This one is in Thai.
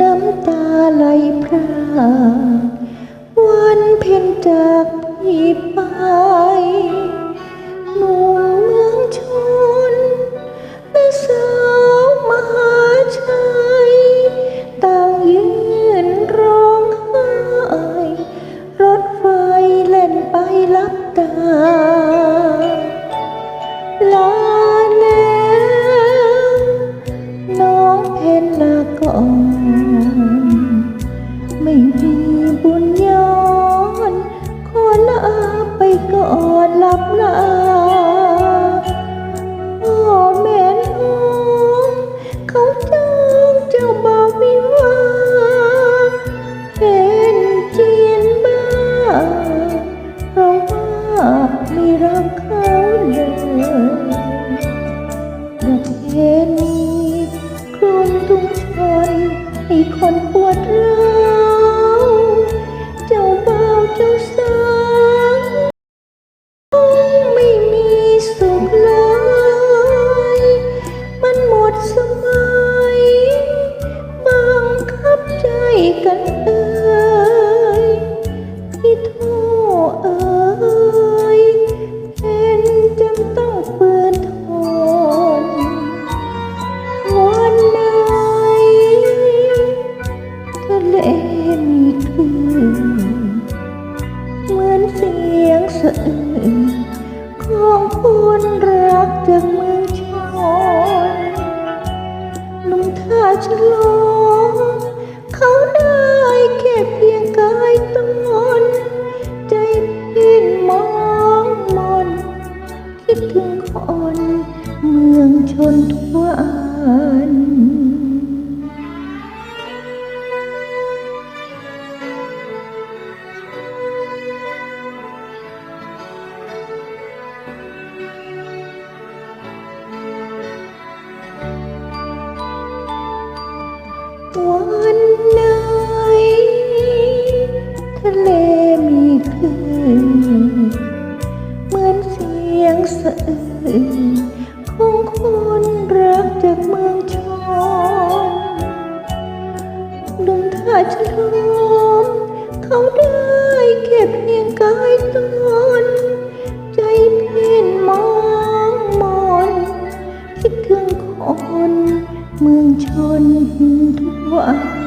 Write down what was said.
น้ำตาไหลพรากวันเพ็ญจากพี่ ไม่รักเขาเลยประเพณีคลุมทุกชนให้คนปวดร้าวเจ้าบ่าวเจ้าสาวคงไม่มีสุขเลยมันหมดสมัยบังคับใจกันเอ่ยที่โทษเอ่ ของคนรักจากเมืองชนหนุ่มท่าฉลองเขาได้แค่เพียงกายตนใจพินมองมน คิดถึงคนเมืองชนทุกวันวัน สะอื้นของคนรักจากเมืองชนดุมท่าฉลอมเขาได้แค่เพียงกายตน ใจเพียนมองมนคิดถึงคนเมืองชนทุกวัน